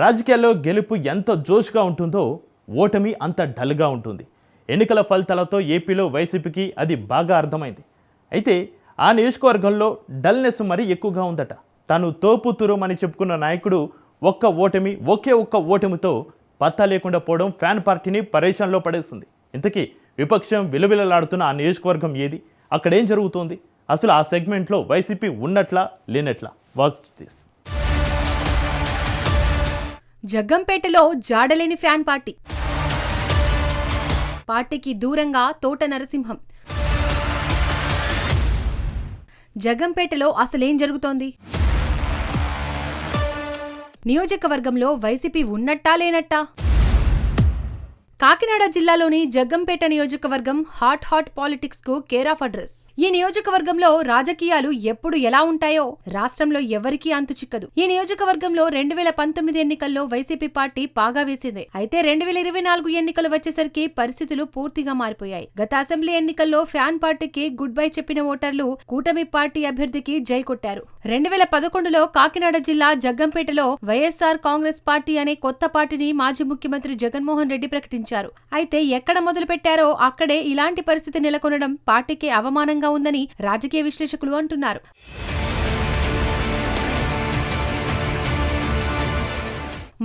రాజకీయాల్లో గెలుపు ఎంత జోష్గా ఉంటుందో ఓటమి అంత డల్గా ఉంటుంది. ఎన్నికల ఫలితాలతో ఏపీలో వైసీపీకి అది బాగా అర్థమైంది. అయితే ఆ నియోజకవర్గంలో డల్నెస్ మరీ ఎక్కువగా ఉందట. తాను తోపుతురుమని చెప్పుకున్న నాయకుడు ఒక్క ఓటమి ఒకే ఒక్క ఓటమితో పత్తా లేకుండా పోవడం ఫ్యాన్ పార్టీని పరేషాన్లో పడేస్తుంది ఇంతకీ విపక్షం విలువిలలాడుతున్న ఆ నియోజకవర్గం ఏది? అక్కడేం జరుగుతోంది? అసలు ఆ సెగ్మెంట్లో వైసీపీ ఉన్నట్లా లేనట్లా? Watch this. జగ్గంపేటలో జాడలేని ఫ్యాన్ పార్టీ. పార్టీకి దూరంగా తోట నరసింహం. జగ్గంపేటలో అసలేం జరుగుతోంది? నియోజకవర్గంలో వైసీపీ ఉన్నట్టా లేనట్టా? కాకినాడ జిల్లాలోని జగ్గంపేట నియోజకవర్గం హాట్ హాట్ పాలిటిక్స్కు కేర్ ఆఫ్ అడ్రస్. ఈ నియోజకవర్గంలో రాజకీయాలు ఎప్పుడు ఎలా ఉంటాయో రాష్ట్రంలో ఎవరికీ అంతు చిక్కదు. ఈ నియోజకవర్గంలో రెండు వేల పంతొమ్మిది ఎన్నికల్లో వైసీపీ పార్టీ పాగా వేసింది. అయితే రెండు వేల ఇరవై నాలుగు ఎన్నికలు వచ్చేసరికి పరిస్థితులు పూర్తిగా మారిపోయాయి. గత అసెంబ్లీ ఎన్నికల్లో ఫ్యాన్ పార్టీకి గుడ్ బై చెప్పిన ఓటర్లు కూటమి పార్టీ అభ్యర్థికి జై కొట్టారు. రెండు వేల పదకొండులో కాకినాడ జిల్లా జగ్గంపేటలో వైఎస్ఆర్ కాంగ్రెస్ పార్టీ అనే కొత్త పార్టీని మాజీ ముఖ్యమంత్రి జగన్మోహన్ రెడ్డి ప్రకటించారు. అయితే ఎక్కడ మొదలు పెట్టారో అక్కడే ఇలాంటి పరిస్థితి నెలకొనడం పార్టీకి అవమానంగా ఉందని రాజకీయ విశ్లేషకులు అంటున్నారు.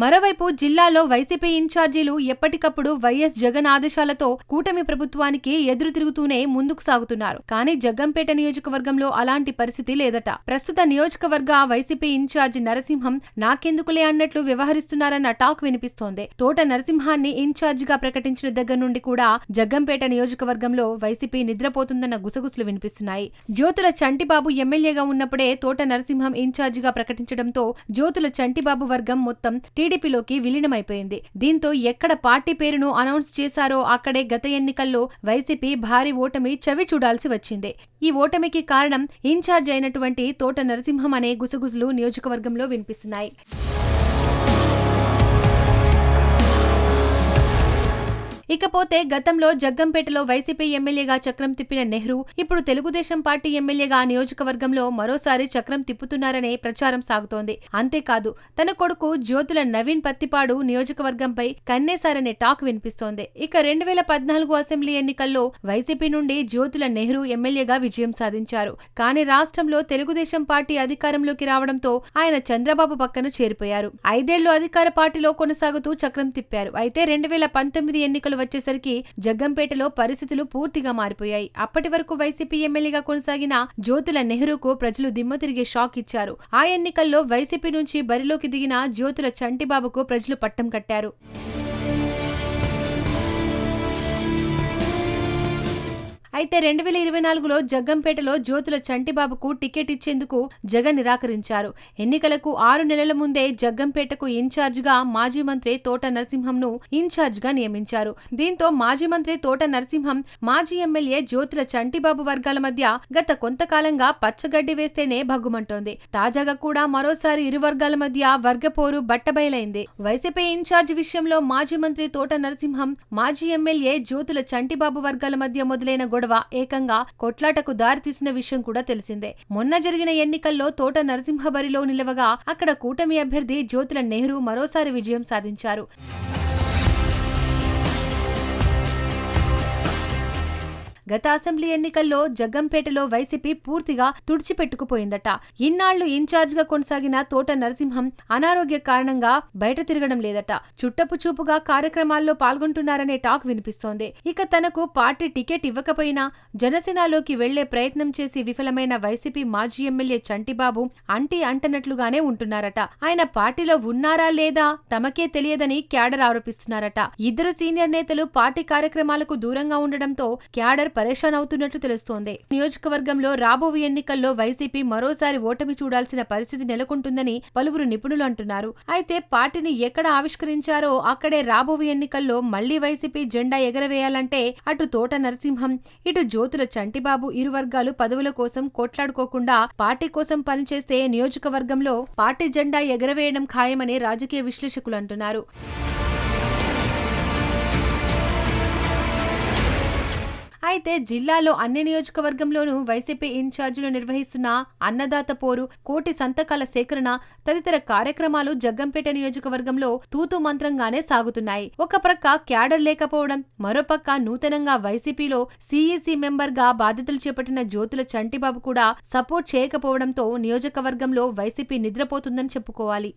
మరోవైపు జిల్లాలో వైసీపీ ఇన్ఛార్జీలు ఎప్పటికప్పుడు వైఎస్ జగన్ ఆదేశాలతో కూటమి ప్రభుత్వానికి ఎదురు తిరుగుతూనే ముందుకు సాగుతున్నారు. కానీ జగ్గంపేట నియోజకవర్గంలో అలాంటి పరిస్థితి లేదట. ప్రస్తుత నియోజకవర్గ వైసీపీ ఇన్ఛార్జి నరసింహం నాకెందుకులే అన్నట్లు వ్యవహరిస్తున్నారన్న టాక్ వినిపిస్తోంది. తోట నరసింహాన్ని ఇన్ఛార్జిగా ప్రకటించిన దగ్గర నుండి కూడా జగ్గంపేట నియోజకవర్గంలో వైసీపీ నిద్రపోతుందన్న గుసగుసలు వినిపిస్తున్నాయి. జ్యోతుల చంటిబాబు ఎమ్మెల్యేగా ఉన్నప్పుడే తోట నరసింహం ఇన్ఛార్జిగా ప్రకటించడంతో జ్యోతుల చంటిబాబు వర్గం మొత్తం టీడీపీలోకి విలీనమైపోయింది. దీంతో ఎక్కడ పార్టీ పేరును అనౌన్స్ చేశారో అక్కడే గత ఎన్నికల్లో వైసీపీ భారీ ఓటమి చవి చూడాల్సి వచ్చింది. ఈ ఓటమికి కారణం ఇన్ఛార్జ్ అయినటువంటి తోట నరసింహం అనే గుసగుసలు నియోజకవర్గంలో వినిపిస్తున్నాయి. ఇకపోతే గతంలో జగ్గంపేటలో వైసీపీ ఎమ్మెల్యేగా చక్రం తిప్పిన నెహ్రూ ఇప్పుడు తెలుగుదేశం పార్టీ ఎమ్మెల్యేగా ఆ నియోజకవర్గంలో మరోసారి చక్రం తిప్పుతున్నారనే ప్రచారం సాగుతోంది. అంతేకాదు తన కొడుకు జ్యోతుల నవీన్ పత్తిపాడు నియోజకవర్గంపై కన్నేశారనే టాక్ వినిపిస్తోంది. ఇక రెండు వేల పద్నాలుగు అసెంబ్లీ ఎన్నికల్లో వైసీపీ నుండి జ్యోతుల నెహ్రూ ఎమ్మెల్యేగా విజయం సాధించారు. కానీ రాష్ట్రంలో తెలుగుదేశం పార్టీ అధికారంలోకి రావడంతో ఆయన చంద్రబాబు పక్కన చేరిపోయారు. ఐదేళ్ళు అధికార పార్టీలో కొనసాగుతూ చక్రం తిప్పారు. అయితే రెండు వేల పంతొమ్మిది ఎన్నికలు వచ్చేసరికి జగ్గంపేటలో పరిస్థితులు పూర్తిగా మారిపోయాయి. అప్పటి వరకు వైసీపీ ఎమ్మెల్యేగా కొనసాగిన జ్యోతుల నెహ్రూకు ప్రజలు దిమ్మ తిరిగే షాక్ ఇచ్చారు. ఆ ఎన్నికల్లో వైసీపీ నుంచి బరిలోకి దిగిన జ్యోతుల చంటిబాబుకు ప్రజలు పట్టం కట్టారు. అయితే రెండు వేల ఇరవై నాలుగులో జగ్గంపేటలో జ్యోతుల చంటిబాబుకు టికెట్ ఇచ్చేందుకు జగన్ నిరాకరించారు. ఎన్నికలకు ఆరు నెలల ముందే జగ్గంపేటకు ఇన్ఛార్జిగా మాజీ మంత్రి తోట నరసింహంను ఇన్ఛార్జిగా నియమించారు. దీంతో మాజీ మంత్రి తోట నరసింహం మాజీ ఎమ్మెల్యే జ్యోతుల చంటిబాబు వర్గాల మధ్య గత కొంతకాలంగా పచ్చగడ్డి వేస్తేనే భగ్గుమంటోంది. తాజాగా కూడా మరోసారి ఇరు వర్గాల మధ్య వర్గపోరు బట్టబయలైంది. వైసీపీ ఇన్ఛార్జ్ విషయంలో మాజీ మంత్రి తోట నరసింహం మాజీ ఎమ్మెల్యే జ్యోతుల చంటిబాబు వర్గాల మధ్య మొదలైన గొడవ ఏకంగా కొట్లాటకు దారితీసిన విషయం కూడా తెలిసిందే. మొన్న జరిగిన ఎన్నికల్లో తోట నరసింహబరిలో నిలవగా అక్కడ కూటమి అభ్యర్థి జ్యోతుల నెహ్రూ మరోసారి విజయం సాధించారు. గత అసెంబ్లీ ఎన్నికల్లో జగ్గంపేటలో వైసీపీ పూర్తిగా తుడిచిపెట్టుకుపోయిందట. ఇన్నాళ్ళు ఇన్ఛార్జిగా కొనసాగిన తోట నరసింహం అనారోగ్య కారణంగా బయట తిరగడం లేదట. చుట్టపు చూపుగా కార్యక్రమాల్లో పాల్గొంటున్నారనే టాక్ వినిపిస్తోంది. ఇక తనకు పార్టీ టికెట్ ఇవ్వకపోయినా జనసేనలోకి వెళ్ళే ప్రయత్నం చేసి విఫలమైన వైసీపీ మాజీ ఎమ్మెల్యే చంటిబాబు అంటి అంటనట్లుగానే ఉంటున్నారట. ఆయన పార్టీలో ఉన్నారా లేదా తమకే తెలియదని క్యాడర్ ఆరోపిస్తున్నారట. ఇద్దరు సీనియర్ నేతలు పార్టీ కార్యక్రమాలకు దూరంగా ఉండడంతో క్యాడర్ పరేషాన్ అవుతున్నట్లు తెలుస్తోంది. నియోజకవర్గంలో రాబోవు ఎన్నికల్లో వైసీపీ మరోసారి ఓటమి చూడాల్సిన పరిస్థితి నెలకొంటుందని పలువురు నిపుణులు అంటున్నారు. అయితే పార్టీని ఎక్కడ ఆవిష్కరించారో అక్కడే రాబోయే ఎన్నికల్లో మళ్ళీ వైసీపీ జెండా ఎగరవేయాలంటే అటు తోట నరసింహం ఇటు జ్యోతుల చంటిబాబు ఇరు వర్గాలు పదవుల కోసం కొట్లాడుకోకుండా పార్టీ కోసం పనిచేస్తే నియోజకవర్గంలో పార్టీ జెండా ఎగరవేయడం ఖాయమని రాజకీయ విశ్లేషకులు అంటున్నారు. అయితే జిల్లాలో అన్ని నియోజకవర్గంలోనూ వైసీపీ ఇన్ఛార్జీలు నిర్వహిస్తున్న అన్నదాత పోరు కోటి సంతకాల సేకరణ తదితర కార్యక్రమాలు జగ్గంపేట నియోజకవర్గంలో తూతు మంత్రంగానే సాగుతున్నాయి. ఒక ప్రక్క క్యాడర్ లేకపోవడం మరోపక్క నూతనంగా వైసీపీలో సీఈసీ మెంబర్గా బాధ్యతలు చేపట్టిన జ్యోతుల చంటిబాబు కూడా సపోర్ట్ చేయకపోవడంతో నియోజకవర్గంలో వైసీపీ నిద్రపోతుందని చెప్పుకోవాలి.